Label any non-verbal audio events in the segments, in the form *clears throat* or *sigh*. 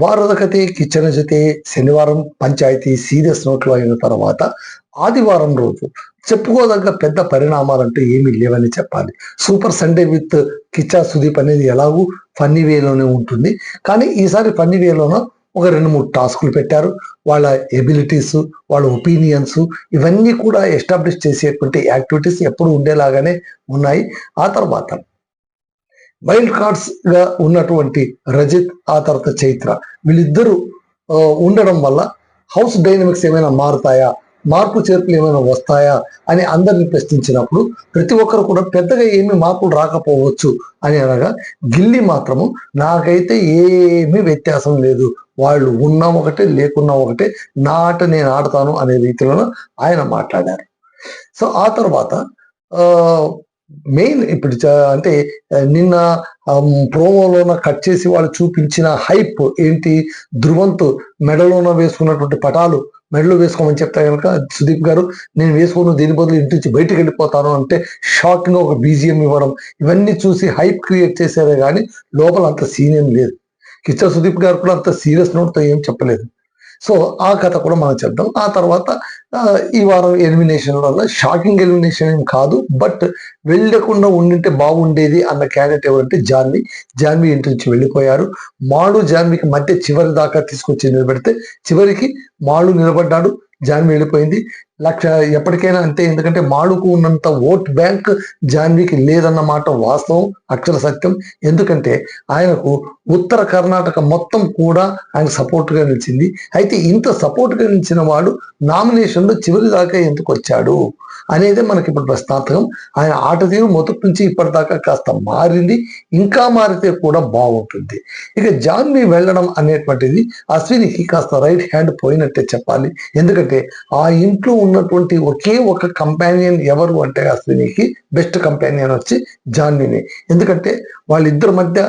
ವಾರದ ಕತೆ జతే శనివారం పంచాయతీ సీరియస్ నోట్లో అయిన తర్వాత ఆదివారం రోజు చెప్పుకోదగ్గ పెద్ద పరిణామాలంటూ ఏమీ లేవని చెప్పాలి. Super Sunday with Kichcha Sudeep అనేది ఎలాగూ ఫన్నీ వేలోనే ఉంటుంది. కానీ ఈసారి ఫన్నీ వేలోన ఒక రెండు మూడు టాస్కులు పెట్టారు. వాళ్ళ ఎబిలిటీస్ వాళ్ళ ఒపీనియన్స్ ఇవన్నీ కూడా ఎస్టాబ్లిష్ చేసేటువంటి యాక్టివిటీస్ ఎప్పుడు ఉండేలాగానే ఉన్నాయి. ఆ తర్వాత వైల్డ్ కార్డ్స్గా ఉన్నటువంటి రజిత్ ఆ తర్వాత చైత్ర. వీళ్ళిద్దరూ ఉండడం వల్ల హౌస్ డైనమిక్స్ ఏమైనా మారుతాయా? మార్పు చేర్పులు ఏమైనా వస్తాయా? అని అందరిని ప్రశ్నించినప్పుడు ప్రతి ఒక్కరు కూడా పెద్దగా ఏమి మార్పులు రాకపోవచ్చు అని అనగా గిల్లి మాత్రము నాకైతే ఏమీ వ్యత్యాసం లేదు. వాళ్ళు ఉన్నా ఒకటే లేకున్నా ఒకటే నా ఆట నేను ఆడతాను అనే రీతిలో ఆయన మాట్లాడారు. సో ఆ తర్వాత మెయిన్ ఇప్పుడు చ- అంటే నిన్న ప్రోమోలోన కట్ చేసి వాళ్ళు చూపించిన హైప్ ఏంటి? ధృవంతు మెడలోన వేసుకున్నటువంటి పటాలు మెడలో వేసుకోమని చెప్తే కనుక సుదీప్ గారు నేను వేసుకోను దీని బదులు ఇంటి నుంచి బయటకు వెళ్ళిపోతాను అంటే షాకింగ్ ఒక బీజిఎం ఇవ్వడం ఇవన్నీ చూసి హైప్ క్రియేట్ చేశారే కానీ లోపల అంత సీన్ ఏం లేదు. కిచ్చ సుదీప్ గారు కూడా అంత సీరియస్ నోట్తో ఏం చెప్పలేదు. సో ఆ కథ కూడా మనం చెప్దాం. ఆ తర్వాత ఈ వారం ఎలిమినేషన్ వల్ల షాకింగ్ ఎలిమినేషన్ ఏం కాదు బట్ వెళ్ళకుండా ఉండింటే బాగుండేది అన్న క్యాండిడేట్ ఎవరంటే జాన్వి. జాన్వి ఇంటి నుంచి వెళ్ళిపోయారు. మాడు జాన్వికి మధ్య చివరి దాకా తీసుకొచ్చి నిలబెడితే చివరికి మాడు నిలబడ్డాడు. జాన్వి వెళ్ళిపోయింది. లక్ష ఎప్పటికైనా అంతే. ఎందుకంటే మాడుకు ఉన్నంత ఓట్ బ్యాంక్ జాన్వికి లేదన్నమాట వాస్తవం అక్షర సత్యం. ఎందుకంటే ఆయనకు ఉత్తర కర్ణాటక మొత్తం కూడా ఆయన సపోర్ట్గా నిలిచింది. అయితే ఇంత సపోర్ట్గా నిలిచిన వాడు నామినేషన్లో చివరి దాకా ఎందుకు వచ్చాడు? అనేది మనకి ఇప్పుడు ప్రశ్నార్థకం. ఆయన ఆట తీరు మొదటి నుంచి ఇప్పటిదాకా కాస్త మారింది ఇంకా మారితే కూడా బాగుంటుంది. ఇక జాన్వి వెళ్ళడం అనేటువంటిది అశ్వినికి కాస్త రైట్ హ్యాండ్ పోయినట్టే చెప్పాలి. ఎందుకంటే ఆ ఇంట్లో ఉన్నటువంటి ఒకే ఒక కంపానియన్ ఎవరు అంటే అశ్వినికి బెస్ట్ కంపానియన్ వచ్చి జాన్విని. ఎందుకంటే వాళ్ళిద్దరి మధ్య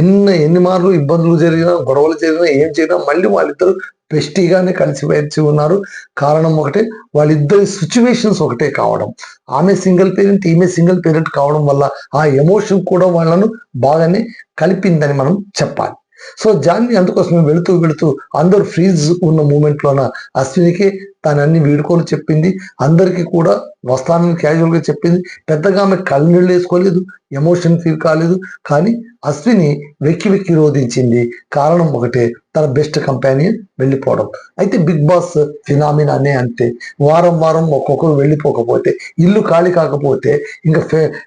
ఎన్ని ఎన్ని మార్లు ఇబ్బందులు జరిగినా గొడవలు జరిగినా ఏం జరిగినా మళ్ళీ వాళ్ళిద్దరు బెస్టీగానే కలిసి ఉన్నారు. కారణం ఒకటే వాళ్ళిద్దరి సిచ్యువేషన్స్ ఒకటే కావడం. ఆమె సింగిల్ పేరెంట్ ఈమె సింగిల్ పేరెంట్ కావడం వల్ల ఆ ఎమోషన్ కూడా వాళ్ళను బాగానే కలిపిందని మనం చెప్పాలి. సో జాన్వి అందుకోసమే వెళుతూ వెళుతూ అందరూ ఫ్రీజ్ ఉన్న మూమెంట్లోన అశ్వినికే అశ్వినికి అన్ని వీడుకోలు చెప్పింది. అందరికీ కూడా వస్తానని క్యాజువల్గా చెప్పింది. పెద్దగా ఆమె కళ్ళనీళ్ళు వేసుకోలేదు ఎమోషన్ ఫీల్ కాలేదు. కానీ అశ్విని వెక్కి వెక్కి రోధించింది. కారణం ఒకటే తన బెస్ట్ కంపెనీ వెళ్ళిపోవడం. అయితే బిగ్ బాస్ ఫినామినానే అంతే వారం వారం ఒక్కొక్కరు వెళ్ళిపోకపోతే ఇల్లు ఖాళీ కాకపోతే ఇంకా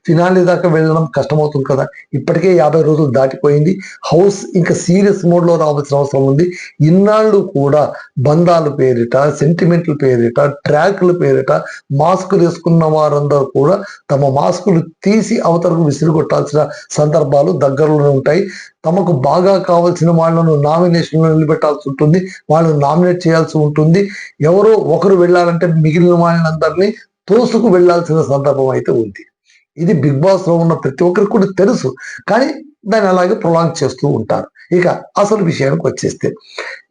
ఫినాలి దాకా వెళ్ళడం కష్టమవుతుంది కదా. ఇప్పటికే యాభై రోజులు దాటిపోయింది. హౌస్ ఇంకా సీరియస్ మోడ్లో రావాల్సిన అవసరం ఉంది. ఇన్నాళ్ళు కూడా బంధాలు పేరిట సెంటిమెంట్ల పేరిట ట్రాక్ల పేరిట మాస్కులు వేసుకున్న వారందరూ కూడా తమ మాస్కులు తీసి అవతలకు విసిరిగొట్టాల్సిన సందర్భాలు దగ్గరలోనే ఉంటాయి. తమకు బాగా కావాల్సిన వాళ్ళను నామినేషన్ నిలబెట్టాల్సి ఉంటుంది. వాళ్ళని నామినేట్ చేయాల్సి ఉంటుంది. ఎవరో ఒకరు వెళ్ళాలంటే మిగిలిన వాళ్ళందరినీ తోసుకు వెళ్ళాల్సిన సందర్భం అయితే ఉంది. ఇది బిగ్ బాస్లో ఉన్న ప్రతి ఒక్కరికి కూడా తెలుసు. కానీ దాన్ని అలాగే ప్రొలాంగ్ చేస్తూ ఉంటారు. ఇక అసలు విషయానికి వచ్చేస్తే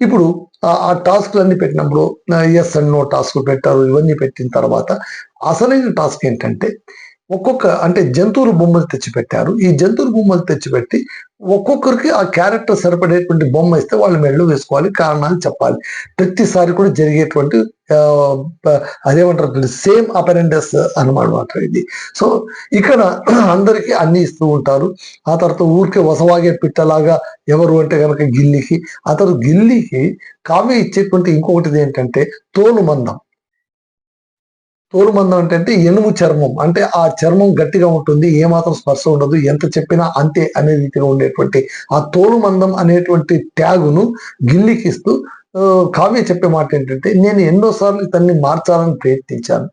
ఇప్పుడు ఆ- ఆ టాస్క్లు అన్ని పెట్టినప్పుడు ఎస్ అండ్ నో టాస్క్ పెట్టారు ఇవన్నీ పెట్టిన తర్వాత అసలైన టాస్క్ ఏంటంటే ఒక్కొక్క అంటే జంతువుల బొమ్మలు తెచ్చిపెట్టారు. ఈ జంతువుల బొమ్మలు తెచ్చిపెట్టి ఒక్కొక్కరికి ఆ క్యారెక్టర్ సరిపడేటువంటి బొమ్మ ఇస్తే వాళ్ళు మెళ్ళు వేసుకోవాలి కారణాలు చెప్పాలి. ప్రతిసారి కూడా జరిగేటువంటి అదేమంటారు సేమ్ అపెరెండస్ అనమాట ఇది. సో ఇక్కడ అందరికీ అన్ని ఇస్తూ ఉంటారు. ఆ తర్వాత ఊరికే వసవాగే పిట్టలాగా ఎవరు అంటే కనుక గిల్లికి ఆ తర్వాత గిల్లికి కావ్య ఇచ్చేటువంటి ఇంకొకటి ఏంటంటే తోలు మందం తోలు మందం అంటే ఎనుము చర్మం. అంటే ఆ చర్మం గట్టిగా ఉంటుంది ఏమాత్రం స్పర్శ ఉండదు ఎంత చెప్పినా అంతే అనే రీతిలో ఉండేటువంటి ఆ తోలు మందం అనేటువంటి ట్యాగును గిల్లికిస్తూ కావ్య చెప్పే మాట ఏంటంటే నేను ఎన్నోసార్లు ఇతన్ని మార్చాలని ప్రయత్నించాను.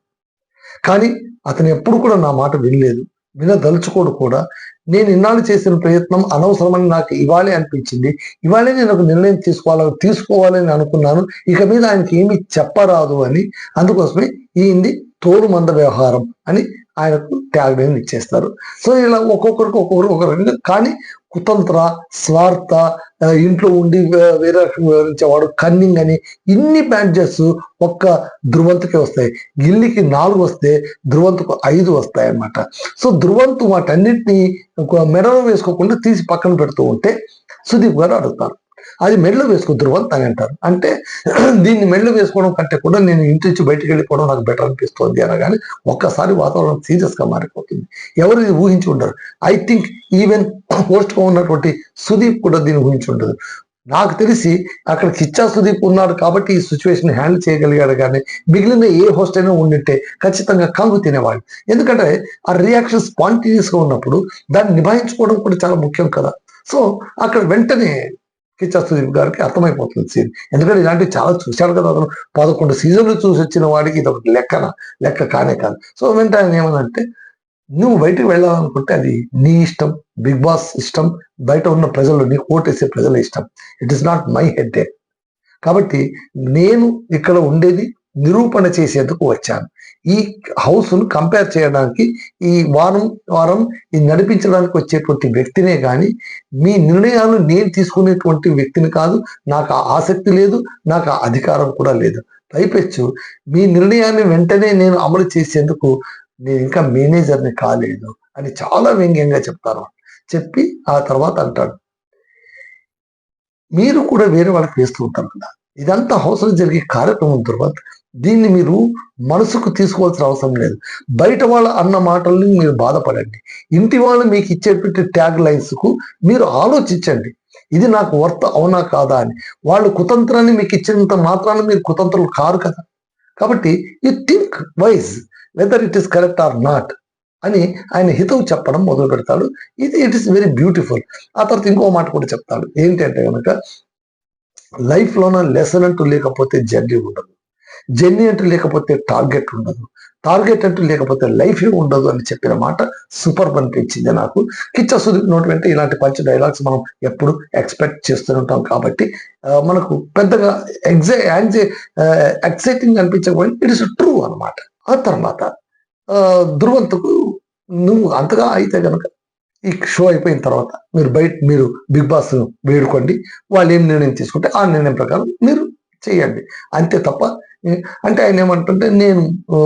కానీ అతను ఎప్పుడు కూడా నా మాట వినలేదు. వినదలుచుకోడు కూడా. నేను ఇన్నాళ్ళు చేసిన ప్రయత్నం అనవసరమని నాకు ఇవ్వాలి అనిపించింది. ఇవాళే నేను ఒక నిర్ణయం తీసుకోవాలని తీసుకోవాలని అనుకున్నాను. ఇక మీద ఆయనకి ఏమీ చెప్పరాదు అని అందుకోసమే ఈ తోడు మంద వ్యవహారం అని ఆయనకు ట్యాగ్ నేమ్ ఇచ్చేస్తారు. సో ఇలా ఒక్కొక్కరికి ఒక్కొక్కరు ఒక కానీ కుతంత్ర స్వార్థ ఇంట్లో ఉండి వేరే రకంగా వివరించేవాడు కన్నింగ్ అని ఇన్ని బ్యాడ్జెస్ ఒక్క ధృవంతుకే వస్తాయి. గిల్లికి నాలుగు వస్తే ధృవంతుకు ఐదు వస్తాయి అన్నమాట సో ధృవంతు వాటన్నిటిని ఒక మెడలో వేసుకోకుండా తీసి పక్కన పెడుతూ ఉంటే సుదీప్ గారు అడుగుతారు. అది మెడలో వేసుకో ధృవంత్ అని అంటారు. అంటే *clears throat* దీన్ని మెడలో వేసుకోవడం కంటే కూడా నేను ఇంటి నుంచి బయటికి వెళ్ళిపోవడం నాకు బెటర్ అనిపిస్తుంది అనగానే ఒక్కసారి వాతావరణం సీరియస్గా మారిపోతుంది. ఎవరు ఇది ఊహించి ఉండరు. ఐ థింక్ ఈవెన్ పోస్ట్గా ఉన్నటువంటి సుదీప్ కూడా దీన్ని ఊహించి ఉండదు. నాకు తెలిసి అక్కడ కిచ్చా సుదీప్ ఉన్నాడు కాబట్టి ఈ సిచ్యువేషన్ హ్యాండిల్ చేయగలిగాడు కానీ మిగిలిన ఏ హోస్ట్ అయినా ఉండింటే ఖచ్చితంగా కంగు తినేవాడు. ఎందుకంటే ఆ రియాక్షన్ స్పాంటేనియస్గా ఉన్నప్పుడు దాన్ని నిభాయించుకోవడం కూడా చాలా ముఖ్యం కదా. సో అక్కడ వెంటనే కిచ్చా గారికి అర్థమైపోతుంది సీన్. ఎందుకంటే ఇలాంటివి చాలా చూశాడు కదా అతను. పదకొండు సీజన్లు చూసి వచ్చిన వాడికి ఇది ఒకటి లెక్కన. లెక్క కానే కాదు. సో వెంటనే ఆయన ఏమనంటే నువ్వు బయటకు వెళ్ళాలనుకుంటే అది నీ ఇష్టం బిగ్ బాస్ ఇష్టం బయట ఉన్న ప్రజలు నీకు ఓటేసే ప్రజల ఇష్టం. It is not my head కాబట్టి నేను ఇక్కడ ఉండేది నిరూపణ చేసేందుకు వచ్చాను. ఈ హౌస్ను కంపేర్ చేయడానికి ఈ వారం వారం ఈ నడిపించడానికి వచ్చేటువంటి వ్యక్తినే కానీ మీ నిర్ణయాలు నేను తీసుకునేటువంటి వ్యక్తిని కాదు నాకు ఆసక్తి లేదు నాకు అధికారం కూడా లేదు. పైపెచ్చు మీ నిర్ణయాన్ని వెంటనే నేను అమలు చేసేందుకు నేను ఇంకా మేనేజర్ని కాలేదు అని చాలా వ్యంగ్యంగా చెప్తాను. చెప్పి ఆ తర్వాత అంటాడు. మీరు కూడా వేరే వాళ్ళకి వేస్తూ ఉంటారు కదా. ఇదంతా హౌస్లో జరిగే కార్యక్రమం తర్వాత దీన్ని మీరు మనసుకు తీసుకోవాల్సిన అవసరం లేదు. బయట వాళ్ళ అన్న మాటల్ని మీరు బాధపడండి. ఇంటి వాళ్ళు మీకు ఇచ్చేటువంటి ట్యాగ్ లైన్స్కు మీరు ఆలోచించండి. ఇది నాకు వర్త అవునా కాదా అని. వాళ్ళు కుతంత్రాన్ని మీకు ఇచ్చినంత మాత్రాన మీరు కుతంత్రులు కారు కదా. కాబట్టి you think wise whether it is correct or not అని ఆయన హితవు చెప్పడం మొదలు పెడతాడు. ఇది ఇట్ ఈస్ వెరీ బ్యూటిఫుల్. ఆ తర్వాత ఇంకో మాట కూడా చెప్తాడు. ఏంటంటే కనుక లైఫ్లోన లెసన్ అంటూ లేకపోతే జర్నీ ఉండదు. జర్నీ అంటూ లేకపోతే టార్గెట్ ఉండదు. టార్గెట్ అంటూ లేకపోతే లైఫ్ ఉండదు అని చెప్పిన మాట సూపర్ అనిపించింది నాకు. కిచ్చ సుదీప్ నోటి వెంట ఇలాంటి మంచి డైలాగ్స్ మనం ఎప్పుడు ఎక్స్పెక్ట్ చేస్తూనే ఉంటాం కాబట్టి మనకు పెద్దగా ఎగ్జై ఎక్సైటింగ్ అనిపించకపోయింది ఇట్ ఇస్ ట్రూ అన్నమాట. ఆ తర్వాత ఆ, ధృవంతకు నువ్వు అంతగా అయితే కనుక ఈ షో అయిపోయిన తర్వాత మీరు బయట మీరు బిగ్ బాస్ వేడుకోండి. వాళ్ళు ఏం నిర్ణయం తీసుకుంటే ఆ నిర్ణయం ప్రకారం మీరు చేయండి. అంతే తప్ప అంటే ఆయన ఏమంటుంటే నేను ఓ,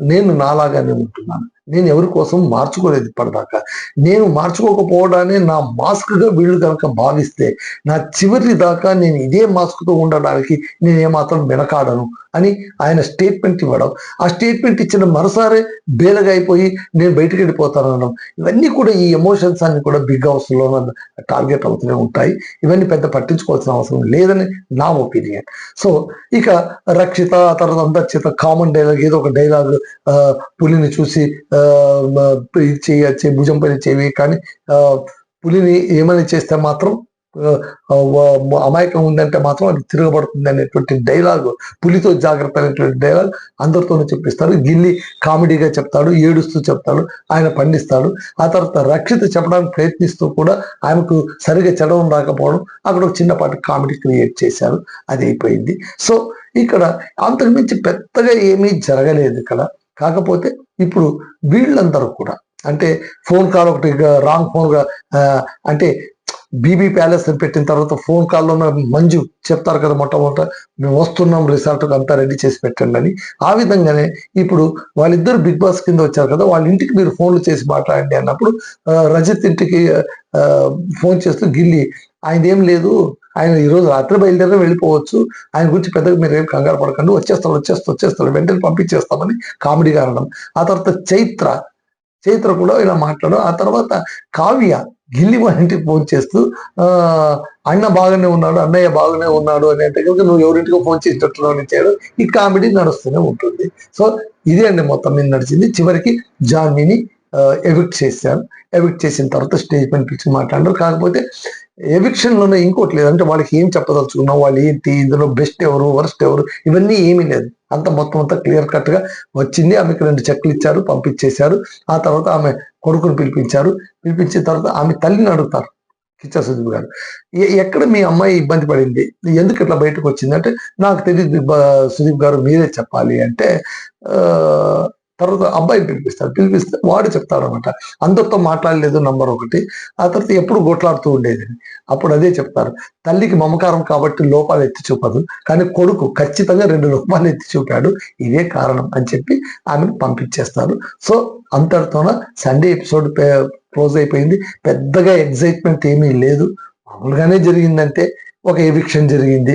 నేను నాలాగానే ఉంటున్నాను. నేను ఎవరి కోసం మార్చుకోలేదు ఇప్పటిదాకా. నేను మార్చుకోకపోవడాన్ని నా మాస్క్గా వీళ్ళు కనుక భావిస్తే నా చివరి దాకా నేను ఇదే మాస్క్తో ఉండడానికి నేను ఏమాత్రం వెనకాడను అని ఆయన స్టేట్మెంట్ ఇవ్వడం. ఆ స్టేట్మెంట్ ఇచ్చిన మరోసారి బేలగా అయిపోయి నేను బయటకు వెళ్ళిపోతాను అనడం ఇవన్నీ కూడా ఈ ఎమోషన్స్ అన్ని కూడా బిగ్ హౌస్లో టార్గెట్ అవుతూనే ఉంటాయి. ఇవన్నీ పెద్ద పట్టించుకోవాల్సిన అవసరం లేదని నా ఒపీనియన్. సో ఇక రక్షిత తర్వాత అందరిచేత కామన్ డైలాగ్ ఏదో ఒక డైలాగ్ పులిని చూసి ఇది చేయొచ్చే భుజం పైన చేవి కానీ పులిని ఏమని చేస్తే మాత్రం అమాయకం ఉందంటే మాత్రం అది తిరగబడుతుంది అనేటువంటి డైలాగ్ పులితో జాగ్రత్త అనేటువంటి డైలాగ్ అందరితోనూ చెప్పిస్తాడు. గిల్లి కామెడీగా చెప్తాడు ఏడుస్తూ చెప్తాడు ఆయన పండిస్తాడు. ఆ తర్వాత రక్షిత చెప్పడానికి ప్రయత్నిస్తూ కూడా ఆమెకు సరిగా చదవడం రాకపోవడం అక్కడ ఒక చిన్నపాటి కామెడీ క్రియేట్ చేశారు. అది అయిపోయింది. సో ఇక్కడ అంతకుమించి పెద్దగా ఏమీ జరగలేదు ఇక్కడ. కాకపోతే ఇప్పుడు వీళ్ళందరూ కూడా అంటే ఫోన్ కాల్ ఒకటి రాంగ్ ఫోన్గా అంటే బీబీ ప్యాలెస్ అని పెట్టిన తర్వాత ఫోన్ కాల్లో మంజు చెప్తారు కదా మొట్టమొదట మేము వస్తున్నాం రిసార్ట్కి అంతా రెడీ చేసి పెట్టండి అని. ఆ విధంగానే ఇప్పుడు వాళ్ళిద్దరు బిగ్ బాస్ కింద వచ్చారు కదా వాళ్ళ ఇంటికి మీరు ఫోన్లు చేసి మాట్లాడండి అన్నప్పుడు రజత్ రజిత్ ఇంటికి ఫోన్ చేస్తూ గిల్లి ఆయన ఏం లేదు ఆయన ఈ రోజు రాత్రి బయలుదేరి వెళ్ళిపోవచ్చు. ఆయన గురించి పెద్దగా మీరు ఏం కంగారు పడకండి. వచ్చేస్తాడు వచ్చేస్తా వచ్చేస్తాడు. వెంటనే పంపించేస్తామని కామెడీగా అనడం ఆ తర్వాత చైత్ర. చైత్ర కూడా ఇలా మాట్లాడు ఆ తర్వాత కావ్య గిల్లి మా ఇంటికి ఫోన్ చేస్తూ ఆ అన్న బాగానే ఉన్నాడు అన్నయ్య బాగానే ఉన్నాడు అని అంటే నువ్వు ఎవరింటికో ఫోన్ చేసినట్టున్నావు అని చేయడం ఈ కామెడీ నడుస్తూనే ఉంటుంది. సో ఇదే అండి మొత్తం మీద నడిచింది. చివరికి జాన్వీని ఎవిక్ట్ చేశారు ఎవిక్ట్ చేసిన తర్వాత స్టేజ్ పైన పిలిచి మాట్లాడారు. కాకపోతే ఎవిక్షన్లోనే ఇంకోటి లేదు. అంటే వాళ్ళకి ఏం చెప్పదలుచుకున్నాం వాళ్ళు ఏంటి? ఇందులో బెస్ట్ ఎవరు? వర్స్ట్ ఎవరు? ఇవన్నీ ఏమీ లేదు. అంత మొత్తం అంతా క్లియర్ కట్గా వచ్చింది. ఆమెకి రెండు చెక్లు ఇచ్చారు పంపించేశారు. ఆ తర్వాత ఆమె కొడుకుని పిలిపించారు. పిలిపించిన తర్వాత ఆమె తల్లిని అడుగుతారు కిచ్చా సుదీప్ గారు. ఎక్కడ మీ అమ్మాయి ఇబ్బంది పడింది? ఎందుకు ఇట్లా బయటకు వచ్చింది? అంటే నాకు తెలియదు బ- సుదీప్ గారు మీరే చెప్పాలి అంటే తర్వాత అబ్బాయిని పిలిపిస్తారు పిలిపిస్తే వాడు చెప్తాడు అనమాట అందరితో మాట్లాడలేదు నంబర్ ఒకటి. ఆ తర్వాత ఎప్పుడు గొట్లాడుతూ ఉండేది. అప్పుడు అదే చెప్తారు. తల్లికి మమకారం కాబట్టి లోపాలు ఎత్తి చూపదు కానీ కొడుకు ఖచ్చితంగా రెండు లోపాలు ఎత్తి చూపాడు. ఇదే కారణం అని చెప్పి ఆమెను పంపించేస్తారు. సో అంతటితోన సండే ఎపిసోడ్ క్లోజ్ అయిపోయింది. పెద్దగా ఎగ్జైట్మెంట్ ఏమీ లేదు. మామూలుగానే జరిగిందంటే ఒక ఎవిక్షన్ జరిగింది.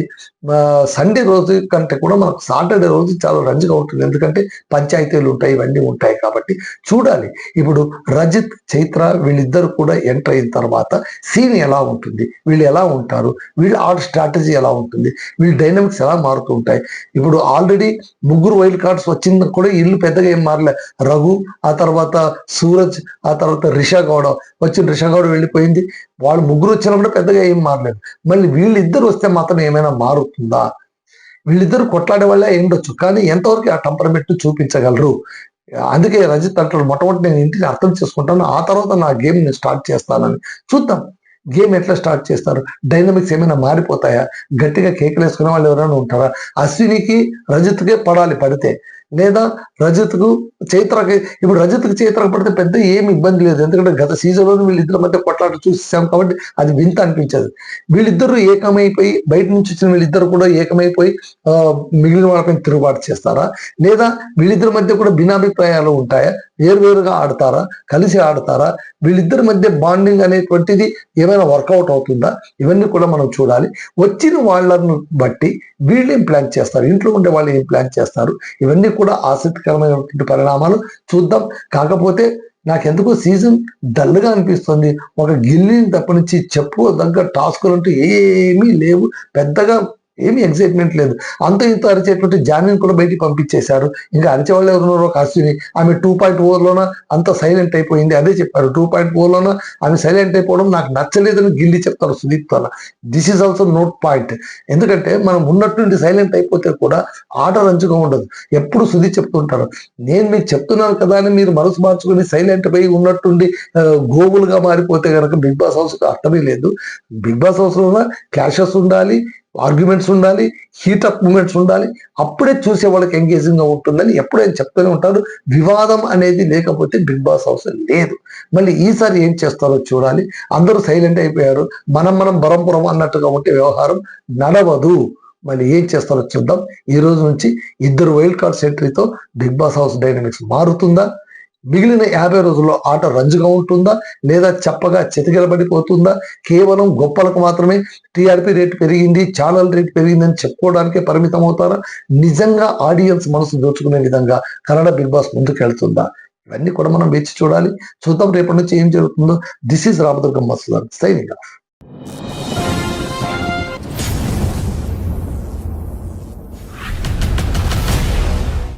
సండే రోజు కంటే కూడా మనకు సాటర్డే రోజు చాలా రంజుగా ఉంటుంది. ఎందుకంటే పంచాయతీలు ఉంటాయి ఇవన్నీ ఉంటాయి కాబట్టి చూడాలి. ఇప్పుడు రజిత్ చైత్ర వీళ్ళిద్దరు కూడా ఎంటర్ అయిన తర్వాత సీన్ ఎలా ఉంటుంది? వీళ్ళు ఎలా ఉంటారు? వీళ్ళ ఆర్ట్ స్ట్రాటజీ ఎలా ఉంటుంది? వీళ్ళ డైనమిక్స్ ఎలా మారుతూ ఉంటాయి? ఇప్పుడు ఆల్రెడీ ముగ్గురు వైల్డ్ కార్డ్స్ వచ్చింది కూడా ఇల్లు పెద్దగా ఏం మారలే. రఘు ఆ తర్వాత సూరజ్ ఆ తర్వాత రిషా గౌడ వచ్చిన రిషా గౌడ వెళ్ళిపోయింది. వాళ్ళు ముగ్గురు వచ్చినప్పుడు పెద్దగా ఏం మారలేదు. మళ్ళీ వీళ్ళు వీళ్ళిద్దరు వస్తే మాత్రం ఏమైనా మారుతుందా? వీళ్ళిద్దరు కొట్లాడే వల్ల ఉండొచ్చు. కానీ ఎంతవరకు ఆ టెంపర్మెంట్ చూపించగలరు? అందుకే రజిత్ అంటాడు మొట్టమొదటి నేను ఇంటిని అర్థం చేసుకుంటాను ఆ తర్వాత నా గేమ్ని స్టార్ట్ చేస్తానని. చూద్దాం గేమ్ ఎట్లా స్టార్ట్ చేస్తారు? డైనమిక్స్ ఏమైనా మారిపోతాయా? గట్టిగా కేకలు వేసుకునే వాళ్ళు ఎవరైనా ఉంటారా? అశ్వినికి రజిత్కే పడాలి పడితే. లేదా రజత్కు చైత్రకి ఇప్పుడు రజత్కి చైత్రకు పడితే పెద్ద ఏమి ఇబ్బంది లేదు. ఎందుకంటే గత సీజన్లో వీళ్ళిద్దరి మధ్య కొట్లాట చూసాం కాబట్టి అది వింత అనిపించదు. వీళ్ళిద్దరూ ఏకమైపోయి బయట నుంచి వచ్చిన వీళ్ళిద్దరు కూడా ఏకమైపోయి మిగిలిన వాళ్ళపై తిరుగుబాటు చేస్తారా? లేదా వీళ్ళిద్దరి మధ్య కూడా భిన్నాభిప్రాయాలు ఉంటాయా? వేరువేరుగా ఆడతారా? కలిసి ఆడతారా? వీళ్ళిద్దరి మధ్య బాండింగ్ అనేటువంటిది ఏమైనా వర్కౌట్ అవుతుందా? ఇవన్నీ కూడా మనం చూడాలి. వచ్చిన వాళ్ళను బట్టి వీళ్ళు ఏం ప్లాన్ చేస్తారు? ఇంట్లో ఉండే వాళ్ళు ఏం ప్లాన్ చేస్తారు? ఇవన్నీ కూడా ఆసక్తికరమైనటువంటి పరిణామాలు చూద్దాం. కాకపోతే నాకెందుకు సీజన్ డల్గా అనిపిస్తుంది. ఒక గిల్లిని తప్పనించి చెప్పుకోదగ్గ టాస్కులు అంటూ ఏమీ లేవు. పెద్దగా ఏమీ ఎక్సైట్మెంట్ లేదు. అంత ఇంత అరిచేటువంటి జాన్విని కూడా బయటికి పంపించేశారు. ఇంకా అరిచేవాళ్ళు ఎవరున్నారో ఒక ఆమె టూ పాయింట్ ఓవర్లోన అంత సైలెంట్ అయిపోయింది. అదే చెప్పారు. టూ పాయింట్ ఓవర్లోన ఆమె సైలెంట్ అయిపోవడం నాకు నచ్చలేదని గిల్లి చెప్తారు సుదీప్ తన this is also note point ఎందుకంటే మనం ఉన్నట్టుండి సైలెంట్ అయిపోతే కూడా ఆట రంచుగా ఉండదు. ఎప్పుడు సుదీప్ చెప్తుంటారు. నేను మీకు చెప్తున్నాను కదా అని మీరు మనసు మార్చుకుని సైలెంట్ పోయి ఉన్నట్టుండి ఆ, గోవులుగా మారిపోతే కనుక బిగ్ బాస్ హౌస్ అర్థమే లేదు. బిగ్ బాస్ హౌస్లో క్యాషెస్ ఉండాలి ఆర్గ్యుమెంట్స్ ఉండాలి హీటప్ మూమెంట్స్ ఉండాలి. అప్పుడే చూసే వాళ్ళకి ఎంగేజింగ్గా ఉంటుందని ఎప్పుడైనా చెప్తూనే ఉంటారు. వివాదం అనేది లేకపోతే బిగ్ బాస్ హౌస్ లేదు. మళ్ళీ ఈసారి ఏం చేస్తారో చూడాలి. అందరూ సైలెంట్ అయిపోయారు. మనం మనం బరంపురం అన్నట్టుగా ఉంటే వ్యవహారం నడవదు. మళ్ళీ ఏం చేస్తారో చూద్దాం. ఈ రోజు నుంచి ఇద్దరు వైల్డ్ కార్డ్స్ ఎంట్రీతో బిగ్ బాస్ హౌస్ డైనమిక్స్ మారుతుందా? మిగిలిన యాభై రోజుల్లో ఆట రంజుగా ఉంటుందా? లేదా చప్పగా చెతికిలబడిపోతుందా? కేవలం గొప్పలకు మాత్రమే టీఆర్పీ రేట్ పెరిగింది ఛానల్ రేట్ పెరిగిందని చెప్పుకోవడానికే పరిమితం అవుతారా నిజంగా ఆడియన్స్ మనసు దోచుకునే విధంగా కన్నడ బిగ్ బాస్ ముందుకు వెళ్తుందా ఇవన్నీ కూడా మనం వేచి చూడాలి. చూద్దాం రేపటి నుంచి ఏం జరుగుతుందో. This is Ramadurgam Madhusudan signing